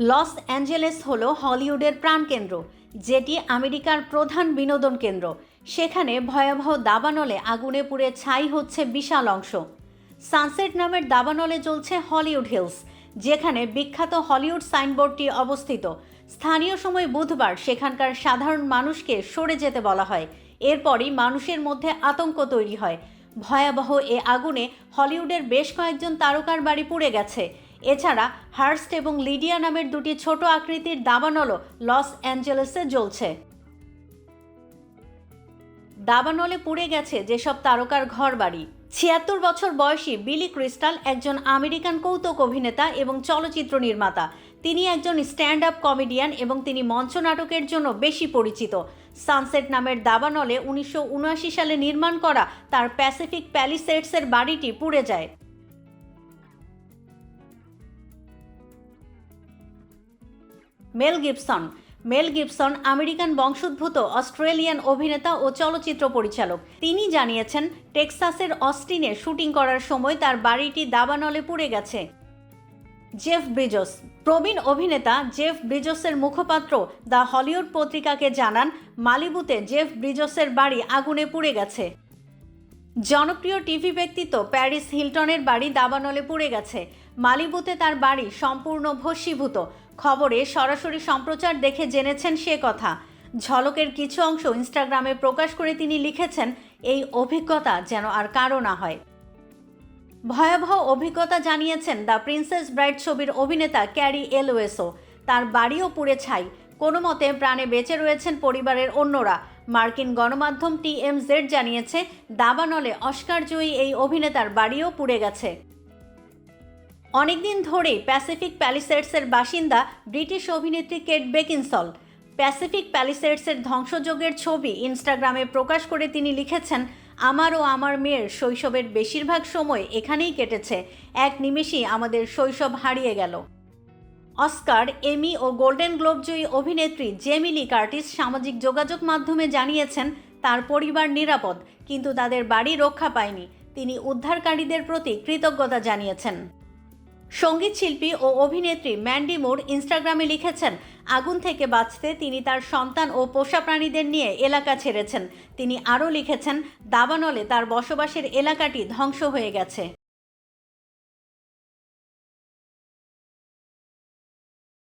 Los Angeles হল হলিউডের প্রাণকেন্দ্র, যেটি আমেরিকার প্রধান বিনোদন কেন্দ্র। সেখানে ভয়াবহ দাবানলে আগুনে পুড়ে ছাই হচ্ছে বিশাল অংশ। সানসেট নামের দাবানলে চলছে হলিউড হিলস, যেখানে বিখ্যাত হলিউড সাইনবোর্ডটি অবস্থিত। স্থানীয় সময় বুধবার সেখানকার সাধারণ মানুষকে সরে যেতে বলা হয়। এরপরই মানুষের মধ্যে আতঙ্ক তৈরি হয়। ভয়াবহ এ আগুনে হলিউডের বেশ কয়েকজন তারকার বাড়ি পুড়ে গেছে। এছাড়া হার্স্ট এবং লিডিয়া নামের দুটি ছোট আকৃতির দাবানলও লস অ্যাঞ্জেলেসে জ্বলছে। দাবানলে পুড়ে গেছে যেসব তারকার ঘর বাড়ি ছিয়াত্তর বছর বয়সী বিলি ক্রিস্টাল একজন আমেরিকান কৌতুক অভিনেতা এবং চলচ্চিত্র নির্মাতা। তিনি একজন স্ট্যান্ড আপ কমেডিয়ান এবং তিনি মঞ্চ নাটকের জন্য বেশি পরিচিত। সানসেট নামের দাবানলে উনিশশো উনআশি সালে নির্মাণ করা তার প্যাসিফিক প্যালিসেটসের বাড়িটি পুড়ে যায়। Mel Gibson Mel Gibson American বংশোদ্ভূত, অস্ট্রেলিয়ান অভিনেতা ও চলচ্চিত্র পরিচালক। তিনি জানিয়েছেন, টেক্সাসের অস্টিনে শুটিং করার সময় তার বাড়িটি দাবানলে পুড়ে গেছে। জেফ ব্রিজস। প্রবীণ অভিনেতা জেফ ব্রিজসের মুখপাত্র দ্য হলিউড পত্রিকাকে জানান, মালিবুতে জেফ ব্রিজসের বাড়ি আগুনে পুড়ে গেছে। জনপ্রিয় টিভি ব্যক্তিত্ব প্যারিস হিলটনের বাড়ি দাবানলে পুড়ে গেছে। মালিবুতে তার বাড়ি সম্পূর্ণ ভস্মীভূত। খবরে সরাসরি সম্প্রচার দেখে জেনেছেন সে কথা। ঝলকের কিছু অংশ ইনস্টাগ্রামে প্রকাশ করে তিনি লিখেছেন, এই অভিজ্ঞতা যেন আর কারও না হয়। ভয়াবহ অভিজ্ঞতা জানিয়েছেন দ্য প্রিন্সেস ব্রাইড ছবির অভিনেতা ক্যারি এলওয়েসও। তার বাড়িও পুড়ে ছাই। কোনো মতে প্রাণে বেঁচে রয়েছেন পরিবারের অন্যরা। মার্কিন গণমাধ্যম টিএমজেড জানিয়েছে, দাবানলে অস্কারজয়ী এই অভিনেতার বাড়িও পুড়ে গেছে। অনেকদিন ধরেই প্যাসিফিক প্যালিসেডসের বাসিন্দা ব্রিটিশ অভিনেত্রী কেট বেকিনসল। প্যাসিফিক প্যালিসেডসের ধ্বংসযজ্ঞের ছবি ইনস্টাগ্রামে প্রকাশ করে তিনি লিখেছেন, আমার ও আমার মেয়ের শৈশবের বেশিরভাগ সময় এখানেই কেটেছে। এক নিমেষেই আমাদের শৈশব হারিয়ে গেল। অস্কার, এমি ও গোল্ডেন গ্লোব জয়ী অভিনেত্রী জেমিলি কার্টিস সামাজিক যোগাযোগ মাধ্যমে জানিয়েছেন, তার পরিবার নিরাপদ, কিন্তু তাদের বাড়ি রক্ষা পায়নি। তিনি উদ্ধারকারীদের প্রতি কৃতজ্ঞতা জানিয়েছেন। সংগীত শিল্পী ও অভিনেত্রী ম্যান্ডি মোর ইনস্টাগ্রামে লিখেছেন, আগুন থেকে বাঁচতে তিনি তার সন্তান ও পোষা প্রাণীদের নিয়ে এলাকা ছেড়েছেন। তিনি আরও লিখেছেন, দাবানলে তার বসবাসের এলাকাটি ধ্বংস হয়ে গেছে।